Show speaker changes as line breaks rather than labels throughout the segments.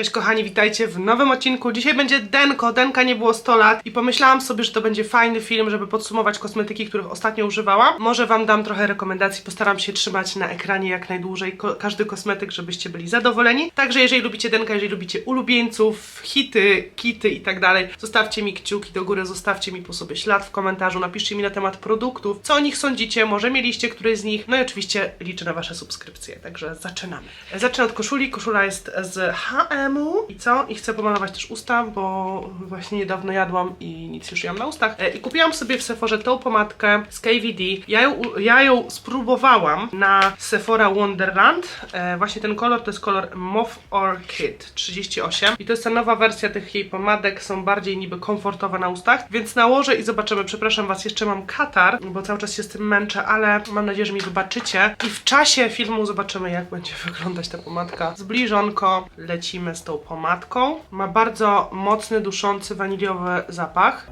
Cześć kochani, witajcie w nowym odcinku. Dzisiaj będzie Denko. Denka nie było 100 lat i pomyślałam sobie, że to będzie fajny film, żeby podsumować kosmetyki, których ostatnio używałam. Może wam dam trochę rekomendacji, postaram się trzymać na ekranie jak najdłużej ko każdy kosmetyk, żebyście byli zadowoleni. Także jeżeli lubicie Denka, jeżeli lubicie ulubieńców, hity, kity i tak dalej, zostawcie mi kciuki do góry, zostawcie mi po sobie ślad w komentarzu, napiszcie mi na temat produktów, co o nich sądzicie, może mieliście któryś z nich. No i oczywiście liczę na wasze subskrypcje, także zaczynamy. Zacznę od koszuli. Koszula jest z H&M-u i co? I chcę pomalować też usta, bo właśnie niedawno jadłam i nic już mam na ustach. E, I kupiłam sobie w Sephorze tą pomadkę z KVD. Ja ją, ja ją spróbowałam na Sephora Wonderland. E, właśnie ten kolor to jest kolor Mauve Orchid 38 i to jest ta nowa wersja tych jej pomadek, są bardziej niby komfortowe na ustach, więc nałożę i zobaczymy. Przepraszam was, jeszcze mam katar, bo cały czas się z tym męczę, ale mam nadzieję, że mi wybaczycie. I w czasie filmu zobaczymy, jak będzie wyglądać ta pomadka. Zbliżonko lecimy tą pomadką. Ma bardzo mocny, duszący, waniliowy zapach.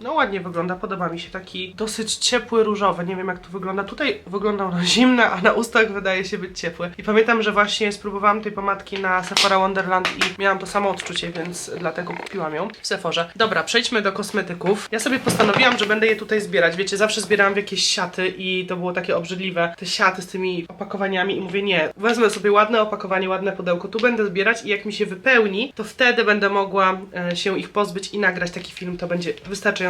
No ładnie wygląda, podoba mi się taki dosyć ciepły, różowy. Nie wiem jak to wygląda. Tutaj wygląda ono zimne, a na ustach wydaje się być ciepły. I pamiętam, że właśnie spróbowałam tej pomadki na Sephora Wonderland i miałam to samo odczucie, więc dlatego kupiłam ją w Sephorze. Dobra, przejdźmy do kosmetyków. Ja sobie postanowiłam, że będę je tutaj zbierać. Wiecie, zawsze zbierałam w jakieś siaty i to było takie obrzydliwe. Te siaty z tymi opakowaniami i mówię nie, wezmę sobie ładne opakowanie, ładne pudełko, tu będę zbierać i jak mi się wypełni, to wtedy będę mogła e, się ich pozbyć i nagrać taki film. To będzie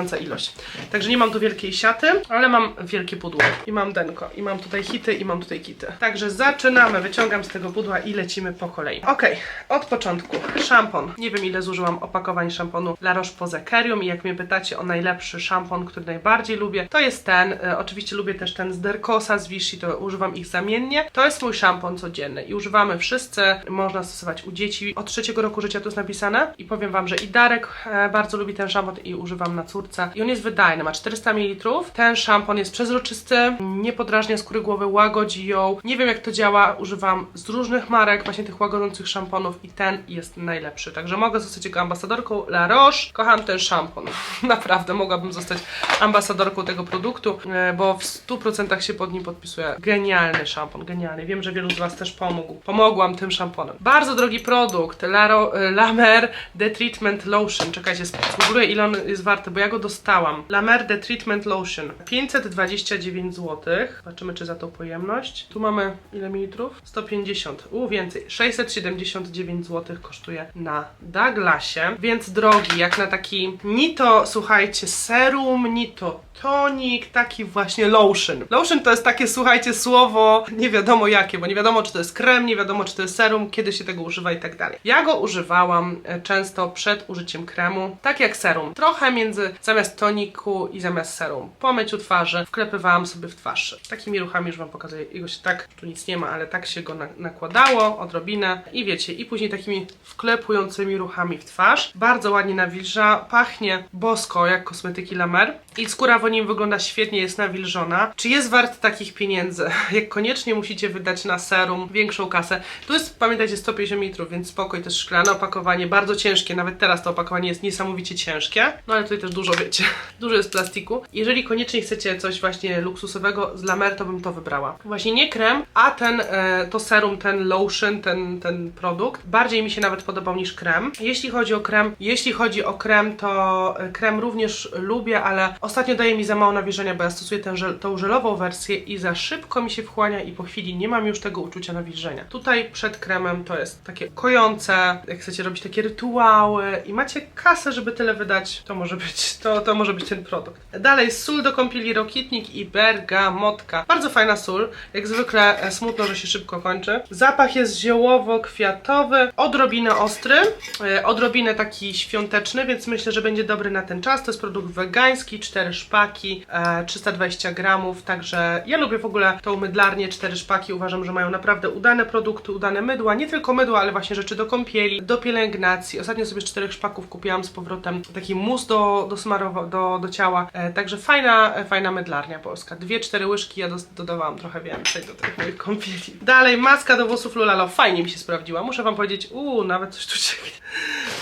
wystarczająca ilość. Także nie mam tu wielkiej siaty, ale mam wielkie pudło. I mam denko. I mam tutaj hity i mam tutaj kity. Także zaczynamy. Wyciągam z tego pudła i lecimy po kolei. Okej, od początku. Szampon. Nie wiem ile zużyłam opakowań szamponu La Roche-Posay Cerium i jak mnie pytacie o najlepszy szampon, który najbardziej lubię, to jest ten. E, oczywiście lubię też ten z Derkosa, z Vichy, to używam ich zamiennie. To jest mój szampon codzienny i używamy wszyscy. Można stosować u dzieci. Od trzeciego roku życia to jest napisane i powiem wam, że i Darek e, bardzo lubi ten szampon i używam na córce. I on jest wydajny, ma 400 ml. Ten szampon jest przezroczysty, nie podrażnia skóry głowy, łagodzi ją. Nie wiem jak to działa, używam z różnych marek właśnie tych łagodzących szamponów i ten jest najlepszy. Także mogę zostać jego ambasadorką La Roche. Kocham ten szampon. Naprawdę mogłabym zostać ambasadorką tego produktu, e, bo w 100% się pod nim podpisuję. Genialny szampon, genialny. Wiem, że wielu z Was też pomógł. Pomogłam tym szamponem. Bardzo drogi produkt. La, Ro, e, La Mer The Treatment Lotion. Czekajcie, spróbuję ile on jest warty, bo ja go dostałam. La Mer The Treatment Lotion. 529 zł. Zobaczymy, czy za tą pojemność. Tu mamy ile mililitrów? 150. U, więcej. 679 zł kosztuje na Douglasie. Więc drogi, jak na taki ni to, słuchajcie, serum, ni to tonik, taki właśnie lotion. Lotion to jest takie, słuchajcie, słowo nie wiadomo jakie, bo nie wiadomo, czy to jest krem, nie wiadomo, czy to jest serum, kiedy się tego używa i tak dalej. Ja go używałam e, często przed użyciem kremu, tak jak serum. Trochę między zamiast toniku i zamiast serum. Po myciu twarzy wklepywałam sobie w twarz. Takimi ruchami już Wam pokazuję. Jego się tak, tu nic nie ma, ale tak się go na nakładało, odrobinę i wiecie, i później takimi wklepującymi ruchami w twarz. Bardzo ładnie nawilża, pachnie bosko, jak kosmetyki La Mer. I skóra nim wygląda świetnie, jest nawilżona. Czy jest wart takich pieniędzy? Jak koniecznie musicie wydać na serum większą kasę. Tu jest, pamiętajcie, 150 ml, więc spokój, też szklane opakowanie, bardzo ciężkie. Nawet teraz to opakowanie jest niesamowicie ciężkie. No ale tutaj też dużo, wiecie, dużo jest plastiku. Jeżeli koniecznie chcecie coś właśnie luksusowego z La Mer, to bym to wybrała. Właśnie nie krem, a ten, e, to serum, ten lotion, ten, ten produkt. Bardziej mi się nawet podobał niż krem. Jeśli chodzi o krem, jeśli chodzi o krem, to e, krem również lubię, ale ostatnio daje mi za mało nawilżenia, bo ja stosuję tę żel, tą żelową wersję i za szybko mi się wchłania i po chwili nie mam już tego uczucia nawilżenia. Tutaj przed kremem to jest takie kojące, jak chcecie robić takie rytuały i macie kasę, żeby tyle wydać, to może być, to, to może być ten produkt. Dalej sól do kąpieli Rokitnik i bergamotka. Bardzo fajna sól, jak zwykle e, smutno, że się szybko kończy. Zapach jest ziołowo-kwiatowy, odrobinę ostry, e, odrobinę taki świąteczny, więc myślę, że będzie dobry na ten czas. To jest produkt wegański, 4 szpaki, e, 320 gramów, także ja lubię w ogóle tą mydlarnię, 4 szpaki, uważam, że mają naprawdę udane produkty, udane mydła, nie tylko mydła, ale właśnie rzeczy do kąpieli, do pielęgnacji. Ostatnio sobie z 4 szpaków kupiłam z powrotem taki mus do, do, smarowa- do, do ciała, e, także fajna, e, fajna mydlarnia polska. Dwie, cztery łyżki, ja dodawałam trochę więcej do tych moich kąpieli. Dalej, maska do włosów Lulalo, fajnie mi się sprawdziła, muszę wam powiedzieć, uuu, nawet coś tu cieknie.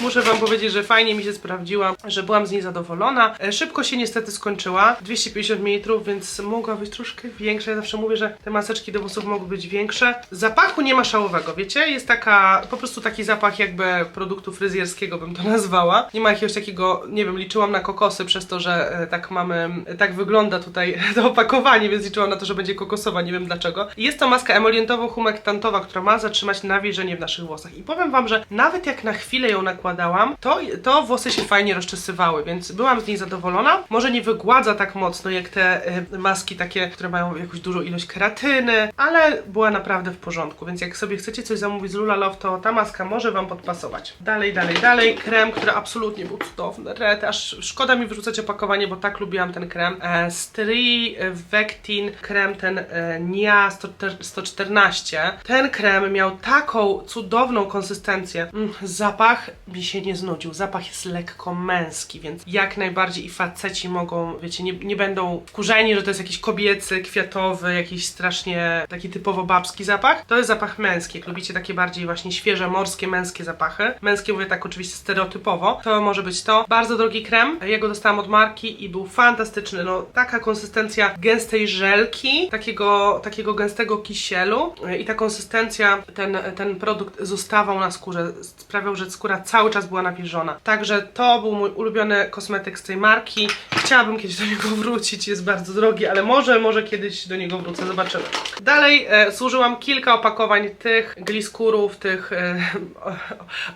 Muszę Wam powiedzieć, że fajnie mi się sprawdziła, że byłam z niej zadowolona. E, Szybko się niestety skończyła, 250 ml, więc mogła być troszkę większa. Ja zawsze mówię, że te maseczki do włosów mogły być większe. Zapachu nie ma szałowego, wiecie? Jest taka, po prostu taki zapach jakby produktu fryzjerskiego bym to nazwała. Nie ma jakiegoś takiego, nie wiem, liczyłam na kokosy przez to, że e, tak mamy, tak wygląda tutaj to opakowanie, więc liczyłam na to, że będzie kokosowa, nie wiem dlaczego. Jest to maska emolientowo-humektantowa, która ma zatrzymać nawilżenie w naszych włosach. I powiem Wam, że nawet jak na chwilę ją to, to włosy się fajnie rozczesywały, więc byłam z niej zadowolona. Może nie wygładza tak mocno jak te y, maski takie, które mają jakąś dużą ilość keratyny, ale była naprawdę w porządku, więc jak sobie chcecie coś zamówić z Lula Love, to ta maska może Wam podpasować. Dalej, dalej, dalej. Krem, który absolutnie był cudowny. Red, aż szkoda mi wyrzucać opakowanie, bo tak lubiłam ten krem. E, Stri Vectin krem ten e, NIA 114. Ten krem miał taką cudowną konsystencję. Mm, zapach mi się nie znudził. Zapach jest lekko męski, więc jak najbardziej i faceci mogą, wiecie, nie, nie będą wkurzeni, że to jest jakiś kobiecy, kwiatowy, jakiś strasznie taki typowo babski zapach. To jest zapach męski. Jak lubicie takie bardziej właśnie świeże, morskie, męskie zapachy. Męskie mówię tak oczywiście stereotypowo. To może być to. Bardzo drogi krem. Ja go dostałam od marki i był fantastyczny. No, taka konsystencja gęstej żelki, takiego, takiego gęstego kisielu i ta konsystencja, ten, ten produkt zostawał na skórze, sprawiał, że skóra cały czas była nawilżona. Także to był mój ulubiony kosmetyk z tej marki. Chciałabym kiedyś do niego wrócić, jest bardzo drogi, ale może, może kiedyś do niego wrócę, zobaczymy. Dalej e, zużyłam kilka opakowań tych gliskurów, tych e,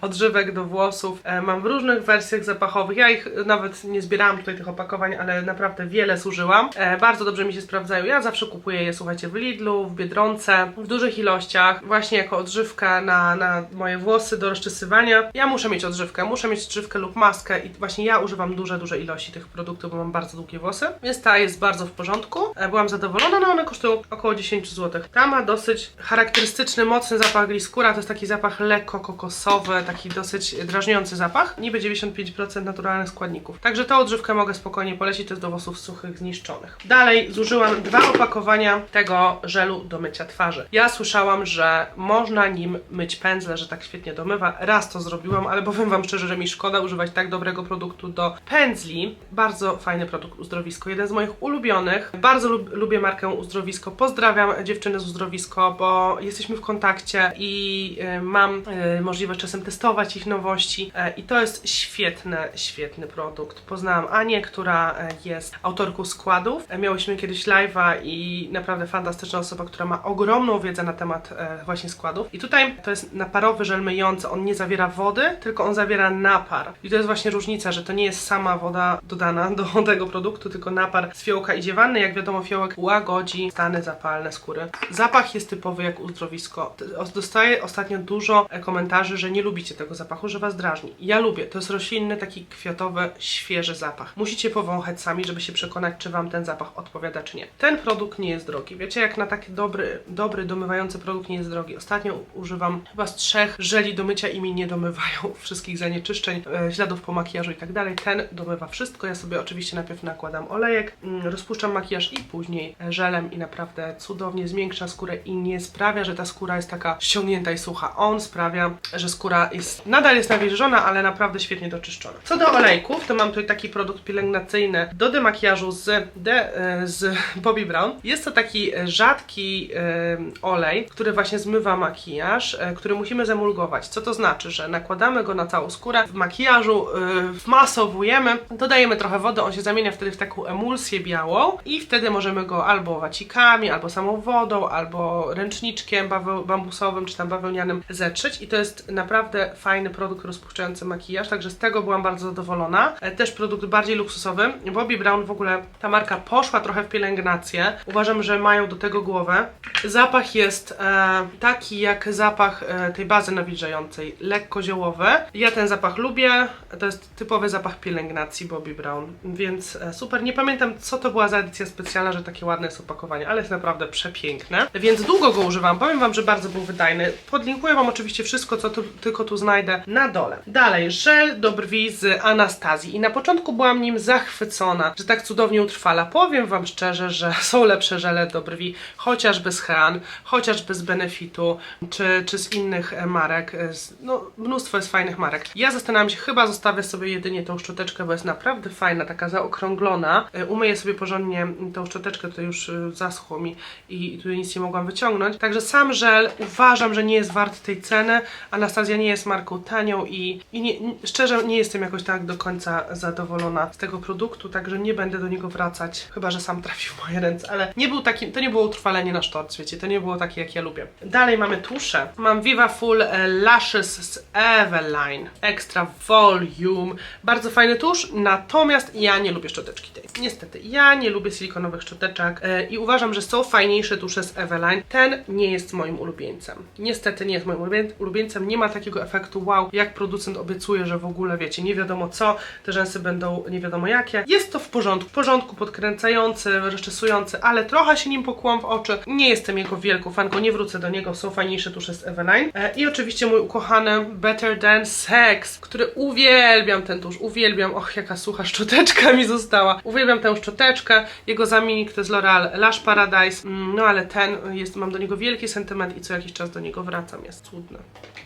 odżywek do włosów. E, mam w różnych wersjach zapachowych. Ja ich nawet nie zbierałam tutaj tych opakowań, ale naprawdę wiele zużyłam. E, bardzo dobrze mi się sprawdzają. Ja zawsze kupuję je, słuchajcie, w Lidlu, w Biedronce, w dużych ilościach, właśnie jako odżywka na, na moje włosy do rozczesywania. Ja muszę mieć odżywkę, muszę mieć odżywkę lub maskę i właśnie ja używam duże, duże ilości tych produktów, bo mam bardzo długie włosy, więc ta jest bardzo w porządku. E, byłam zadowolona, no one kosztują około 10 zł. Ta ma dosyć charakterystyczny, mocny zapach gliskura, to jest taki zapach lekko kokosowy, taki dosyć drażniący zapach. Niby 95% naturalnych składników. Także tą odżywkę mogę spokojnie polecić, to jest do włosów suchych, zniszczonych. Dalej zużyłam dwa opakowania tego żelu do mycia twarzy. Ja słyszałam, że można nim myć pędzle, że tak świetnie domywa. Raz to zrobiłam, ale powiem Wam szczerze, że mi szkoda używać tak dobrego produktu do pędzli. Bardzo fajny produkt Uzdrowisko, jeden z moich ulubionych. Bardzo lub, lubię markę Uzdrowisko. Pozdrawiam dziewczyny z Uzdrowisko, bo jesteśmy w kontakcie i y, mam y, możliwość czasem testować ich nowości y, i to jest świetny, świetny produkt. Poznałam Anię, która y, jest autorką składów. E, Miałyśmy kiedyś live'a i naprawdę fantastyczna osoba, która ma ogromną wiedzę na temat e, właśnie składów. I tutaj to jest naparowy żel myjący. On nie zawiera wody, tylko on zawiera napar. I to jest właśnie różnica, że to nie jest sama woda dodana do tego produktu, tylko napar z fiołka idzie wanny. Jak wiadomo, fiołek łagodzi stany zapalne skóry. Zapach jest typowy jak uzdrowisko. Dostaję ostatnio dużo komentarzy, że nie lubicie tego zapachu, że was drażni. Ja lubię. To jest roślinny, taki kwiatowy, świeży zapach. Musicie powąchać sami, żeby się przekonać, czy wam ten zapach odpowiada, czy nie. Ten produkt nie jest drogi. Wiecie, jak na taki dobry, dobry domywający produkt nie jest drogi. Ostatnio używam chyba z trzech żeli do mycia i mi nie domywają wszystkich zanieczyszczeń, e, śladów po makijażu i tak dalej. Ten domywa wszystko. Ja sobie oczywiście najpierw nakładam olejek, mm, rozpuszczam makijaż i później e, żelem i naprawdę cudownie zmiękcza skórę i nie sprawia, że ta skóra jest taka ściągnięta i sucha. On sprawia, że skóra jest nadal jest nawilżona, ale naprawdę świetnie doczyszczona. Co do olejków, to mam tutaj taki produkt pielęgnacyjny do demakijażu z, de, z Bobbi Brown. Jest to taki e, rzadki e, olej, który właśnie zmywa makijaż, który musimy zemulgować. Co to znaczy, że nakładamy go na całą skórę, w makijażu wmasowujemy, dodajemy trochę wody, on się zamienia wtedy w taką emulsję białą i wtedy możemy go albo wacikami, albo samą wodą, albo ręczniczkiem bambusowym, czy tam bawełnianym zetrzeć i to jest naprawdę fajny produkt rozpuszczający makijaż, także z tego byłam bardzo zadowolona. E, Też produkt bardziej luksusowy. Bobbi Brown w ogóle, ta marka poszła trochę w pielęgnację. Uważam, że mają do tego głowę. Zapach jest e, taki jak zapach e, tej bazy nawilżającej, lekko ziołowy. Ja ten zapach lubię, to jest typowy zapach pielęgnacji Bobbi Brown, więc e, super. Nie pamiętam co to była za edycja specjalna, że takie ładne jest opakowanie, ale jest naprawdę przepiękne. Więc długo go używam, powiem Wam, że bardzo był wydajny. Podlinkuję Wam oczywiście wszystko, co tu, tylko tu znajdę na dole. Dalej, żel do brwi z Anastazji i na początku byłam nim zachwycona, że tak cudownie utrwala. Powiem Wam szczerze, że są lepsze żele do brwi, chociażby z Hean, chociażby z Benefitu, czy, czy z innych e, marek. E, No, mnóstwo jest fajnych marek. Ja zastanawiam się, chyba zostawię sobie jedynie tą szczoteczkę, bo jest naprawdę fajna, taka zaokrąglona. E, Umyję sobie porządnie tą szczoteczkę, tutaj już e, zaschło mi i tutaj nic nie mogłam wyciągnąć. Także sam żel uważam, że nie jest wart tej ceny. Anastazja nie jest marką tanią i, i nie, szczerze nie jestem jakoś tak do końca zadowolona z tego produktu, także nie będę do niego wracać, chyba że sam trafi w moje ręce, ale nie był taki, to nie było utrwalenie na sztorc, wiecie, to nie było takie jak ja lubię. Dalej mamy tusze. Mam Viva Full e, Lashes z Eveline Extra Volume. Bardzo fajny tusz, natomiast ja nie lubię szczoteczki tej. Niestety, ja nie lubię silikonowych szczoteczek e, i uważam, że są fajniejsze tusze z Eveline. Ten nie jest moim ulubieńcem. Niestety nie jest moim ulubieńcem, nie ma takiego efektu wow, jak producent obiecuje, że w ogóle wiecie, nie wiadomo co, te rzęsy będą nie wiadomo jakie. Jest to w porządku, w porządku, podkręcający, rozczesujący, ale trochę się nim pokłam w oczy. Nie jestem jego wielką fanką, nie wrócę do niego, są fajniejsze tusze z Eveline. E, I oczywiście mój ukochany Better Than Sex, który uwielbiam ten tusz, uwielbiam, och jaka sucha szczoteczka mi została. Uwielbiam tę szczoteczkę, jego zamiennik to jest L'Oreal Lash Paradise, Mm, no ale ten jest, mam do niego wielki sentyment i co jakiś czas do niego wracam, jest cudny.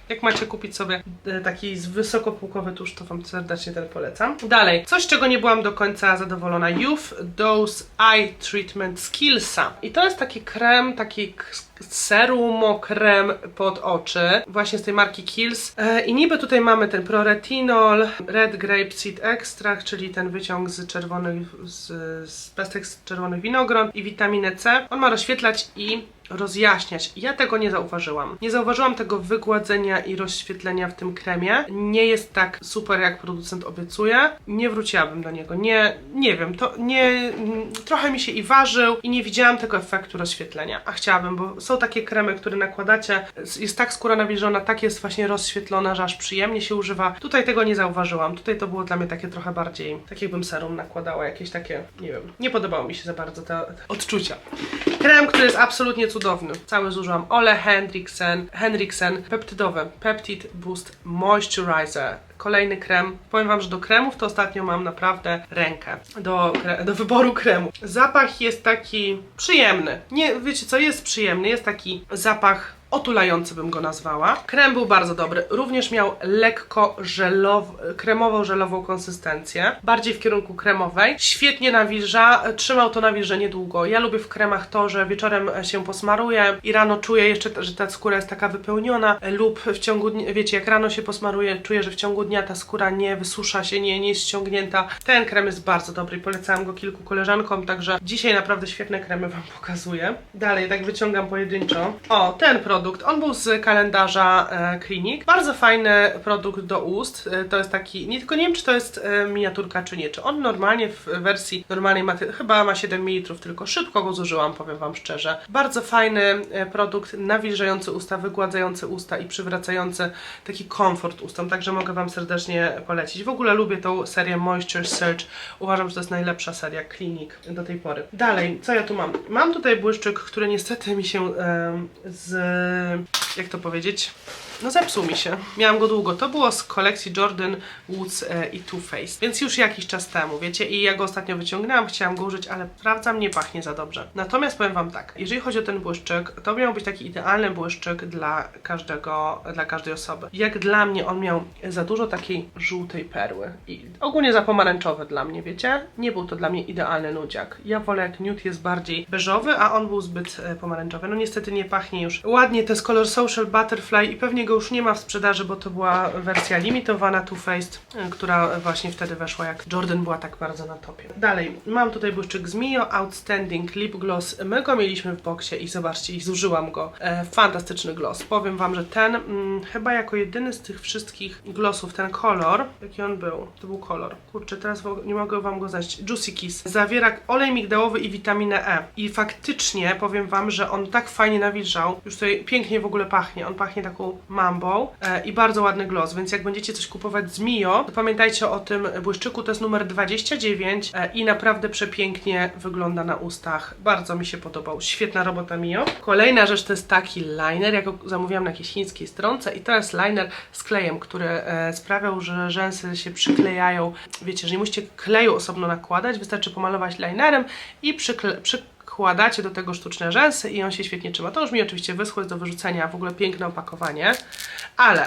Jak macie kupić sobie e, taki wysokopółkowy tusz, to Wam serdecznie ten polecam. Dalej, coś czego nie byłam do końca zadowolona. Youth Dose Eye Treatment Skillsa. I to jest taki krem, taki serumo krem pod oczy, właśnie z tej marki Kills. E, I niby tutaj mamy ten proretinol, red grape seed extract, czyli ten wyciąg z czerwonych, z, z pestek z czerwonych winogron i witaminę C. On ma rozświetlać i rozjaśniać. Ja tego nie zauważyłam. Nie zauważyłam tego wygładzenia i rozświetlenia w tym kremie. Nie jest tak super, jak producent obiecuje. Nie wróciłabym do niego. Nie, nie wiem, to nie. Trochę mi się i ważył i nie widziałam tego efektu rozświetlenia. A chciałabym, bo są takie kremy, które nakładacie, jest tak skóra nawilżona, tak jest właśnie rozświetlona, że aż przyjemnie się używa. Tutaj tego nie zauważyłam. Tutaj to było dla mnie takie trochę bardziej, tak jakbym serum nakładała, jakieś takie, nie wiem, nie podobało mi się za bardzo te, te odczucia. Krem, który jest absolutnie cudowny. Cały zużyłam Ole Henriksen, Henriksen peptydowy Peptid Boost Moisturizer. Kolejny krem. Powiem Wam, że do kremów to ostatnio mam naprawdę rękę do, do wyboru kremu. Zapach jest taki przyjemny. Nie, wiecie co, jest przyjemny. Jest taki zapach otulający bym go nazwała. Krem był bardzo dobry. Również miał lekko żelow, kremowo-żelową konsystencję. Bardziej w kierunku kremowej. Świetnie nawilża. Trzymał to nawilżenie długo. Ja lubię w kremach to, że wieczorem się posmaruję i rano czuję jeszcze, że ta skóra jest taka wypełniona lub w ciągu dnia, wiecie, jak rano się posmaruję, czuję, że w ciągu dnia ta skóra nie wysusza się, nie, nie jest ściągnięta. Ten krem jest bardzo dobry polecałam go kilku koleżankom, także dzisiaj naprawdę świetne kremy Wam pokazuję. Dalej, tak wyciągam pojedynczo. O, ten produkt. On był z kalendarza e, Klinik. Bardzo fajny produkt do ust. E, to jest taki, nie tylko nie wiem, czy to jest e, miniaturka, czy nie. Czy on normalnie w wersji normalnej ma, chyba ma 7 ml, tylko szybko go zużyłam, powiem Wam szczerze. Bardzo fajny e, produkt, nawilżający usta, wygładzający usta i przywracający taki komfort ustom, także mogę Wam serdecznie polecić. W ogóle lubię tą serię Moisture Search. Uważam, że to jest najlepsza seria klinik do tej pory. Dalej, co ja tu mam? Mam tutaj błyszczyk, który niestety mi się em, z... jak to powiedzieć? No zepsuł mi się. Miałam go długo. To było z kolekcji Jordan Woods e, i Too Faced, więc już jakiś czas temu, wiecie? I ja go ostatnio wyciągnęłam, chciałam go użyć, ale sprawdzam, nie pachnie za dobrze. Natomiast powiem Wam tak, jeżeli chodzi o ten błyszczyk, to miał być taki idealny błyszczyk dla każdego, dla każdej osoby. Jak dla mnie on miał za dużo takiej żółtej perły i ogólnie za pomarańczowy dla mnie, wiecie? Nie był to dla mnie idealny nudziak. Ja wolę jak nude jest bardziej beżowy, a on był zbyt e, pomarańczowy. No niestety nie pachnie już ładnie. To jest kolor Social Butterfly i pewnie go już nie ma w sprzedaży, bo to była wersja limitowana Too Faced, e, która właśnie wtedy weszła, jak Jordan była tak bardzo na topie. Dalej, mam tutaj błyszczyk z Mio Outstanding Lip Gloss. My go mieliśmy w boksie i zobaczcie, i zużyłam go. E, fantastyczny gloss. Powiem Wam, że ten mm, chyba jako jedyny z tych wszystkich glossów, ten kolor, jaki on był, to był kolor. Kurczę, teraz nie mogę Wam go znaleźć. Juicy Kiss. Zawiera olej migdałowy i witaminę E. I faktycznie powiem Wam, że on tak fajnie nawilżał. Już tutaj pięknie w ogóle pachnie. On pachnie taką mambą e, i bardzo ładny gloss, więc jak będziecie coś kupować z Mio, to pamiętajcie o tym błyszczyku. To jest numer 29 e, i naprawdę przepięknie wygląda na ustach. Bardzo mi się podobał. Świetna robota Mio. Kolejna rzecz to jest taki liner. Ja go zamówiłam na jakiejś chińskiej stronce i to jest liner z klejem, który e, sprawiał, że rzęsy się przyklejają. Wiecie, że nie musicie kleju osobno nakładać, wystarczy pomalować linerem i przykle przykładacie do tego sztuczne rzęsy i on się świetnie trzyma. To już mi oczywiście wyschło, jest do wyrzucenia, w ogóle piękne opakowanie, ale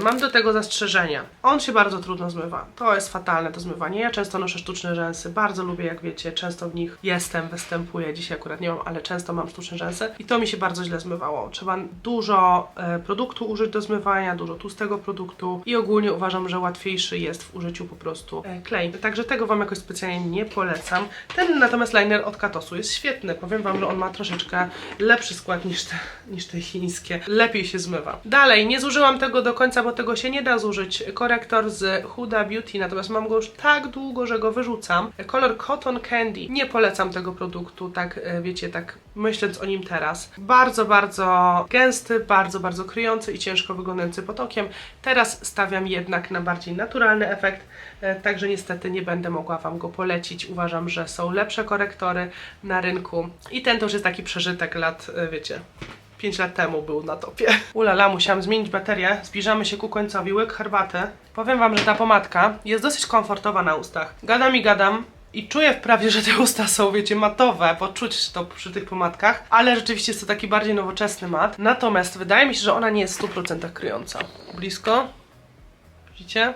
Mam do tego zastrzeżenia. On się bardzo trudno zmywa. To jest fatalne do zmywania. Ja często noszę sztuczne rzęsy. Bardzo lubię, jak wiecie, często w nich jestem, występuję. Dzisiaj akurat nie mam, ale często mam sztuczne rzęsy. I to mi się bardzo źle zmywało. Trzeba dużo e, produktu użyć do zmywania, dużo tłustego produktu i ogólnie uważam, że łatwiejszy jest w użyciu po prostu e, klej. Także tego Wam jakoś specjalnie nie polecam. Ten natomiast liner od Katosu jest świetny. Powiem Wam, że on ma troszeczkę lepszy skład niż te, niż te chińskie. Lepiej się zmywa. Dalej, nie zużyłam tego do końca, bo tego się nie da zużyć. Korektor z Huda Beauty, natomiast mam go już tak długo, że go wyrzucam. Kolor Cotton Candy. Nie polecam tego produktu, tak e, wiecie, tak myśląc o nim teraz. Bardzo, bardzo gęsty, bardzo, bardzo kryjący i ciężko wyglądający potokiem. Teraz stawiam jednak na bardziej naturalny efekt, e, także niestety nie będę mogła Wam go polecić. Uważam, że są lepsze korektory na rynku i ten to już jest taki przeżytek lat, e, wiecie, 5 lat temu był na topie. Ulala, musiałam zmienić baterię. Zbliżamy się ku końcowi. Łyk herbaty. Powiem Wam, że ta pomadka jest dosyć komfortowa na ustach. Gadam i gadam. I czuję wprawdzie, że te usta są, wiecie, matowe, poczuć to przy tych pomadkach, ale rzeczywiście jest to taki bardziej nowoczesny mat. Natomiast wydaje mi się, że ona nie jest w 100% kryjąca. Blisko. Widzicie?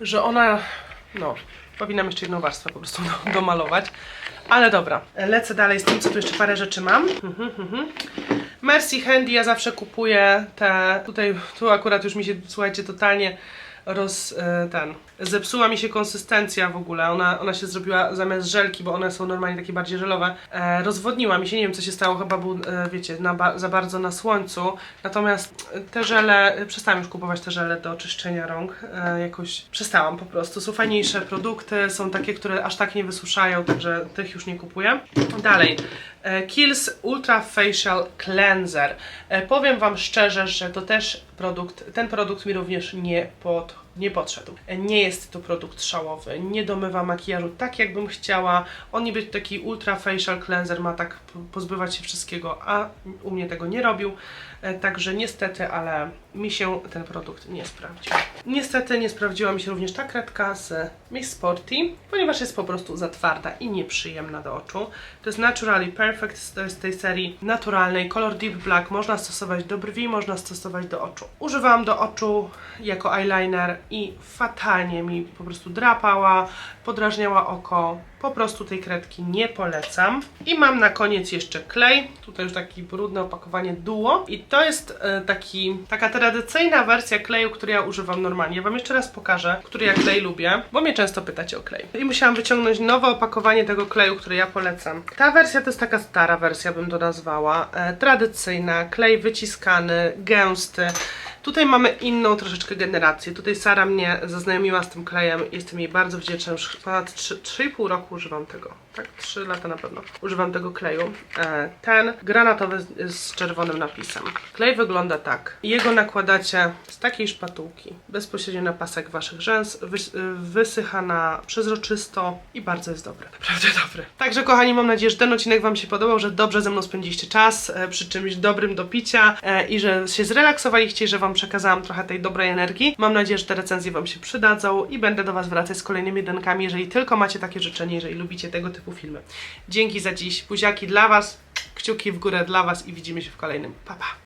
Że ona, no, powinnam jeszcze jedną warstwę po prostu do, domalować. Ale dobra, lecę dalej z tym, co tu jeszcze parę rzeczy mam. Mhm, mhm. Mercy Handy ja zawsze kupuję te, tutaj, tu akurat już mi się, słuchajcie, totalnie roz, e, ten, zepsuła mi się konsystencja w ogóle, ona, ona się zrobiła zamiast żelki, bo one są normalnie takie bardziej żelowe, e, rozwodniła mi się, nie wiem co się stało, chyba był, e, wiecie, na za bardzo na słońcu, natomiast te żele, e, przestałam już kupować te żele do czyszczenia rąk, e, jakoś przestałam po prostu, są fajniejsze produkty, są takie, które aż tak nie wysuszają, także tych już nie kupuję. Dalej, e, Kiehl's Ultra Facial Cleanser. E, Powiem Wam szczerze, że to też produkt, ten produkt mi również nie, pod, nie podszedł. Nie jest to produkt szałowy, nie domywa makijażu tak jakbym chciała. On niby taki Ultra Facial Cleanser ma tak pozbywać się wszystkiego, a u mnie tego nie robił. E, Także niestety, ale mi się ten produkt nie sprawdził. Niestety nie sprawdziła mi się również ta kredka z Miss Sporty, ponieważ jest po prostu za twarda i nieprzyjemna do oczu. To jest Naturally Perfect, to jest z tej serii naturalnej, kolor Deep Black. Można stosować do brwi, można stosować do oczu. Używałam do oczu jako eyeliner i fatalnie mi po prostu drapała, podrażniała oko. Po prostu tej kredki nie polecam. I mam na koniec jeszcze klej. Tutaj już taki brudne opakowanie Duo. I to jest e, taki, taka tradycyjna wersja kleju, który ja używam normalnie. Ja Wam jeszcze raz pokażę, który ja klej lubię, bo mnie często pytacie o klej. I musiałam wyciągnąć nowe opakowanie tego kleju, który ja polecam. Ta wersja to jest taka stara wersja, bym to nazwała. E, tradycyjna, klej wyciskany, gęsty. Tutaj mamy inną troszeczkę generację. Tutaj Sara mnie zaznajomiła z tym klejem. Jestem jej bardzo wdzięczna. Już ponad 3 3,5 roku używam tego. Tak, 3 lata na pewno. Używam tego kleju. E, Ten granatowy z- czerwonym napisem. Klej wygląda tak. Jego nakładacie z takiej szpatułki bezpośrednio na pasek waszych rzęs. Wys- Wysycha na przezroczysto i bardzo jest dobry. Naprawdę dobry. Także kochani, mam nadzieję, że ten odcinek wam się podobał, że dobrze ze mną spędziliście czas e, przy czymś dobrym do picia e, i że się zrelaksowaliście że wam przekazałam trochę tej dobrej energii. Mam nadzieję, że te recenzje wam się przydadzą i będę do was wracać z kolejnymi jedynkami, jeżeli tylko macie takie życzenie, jeżeli lubicie tego typu filmy. Dzięki za dziś. Buziaki dla was, kciuki w górę dla was i widzimy się w kolejnym. Pa, pa.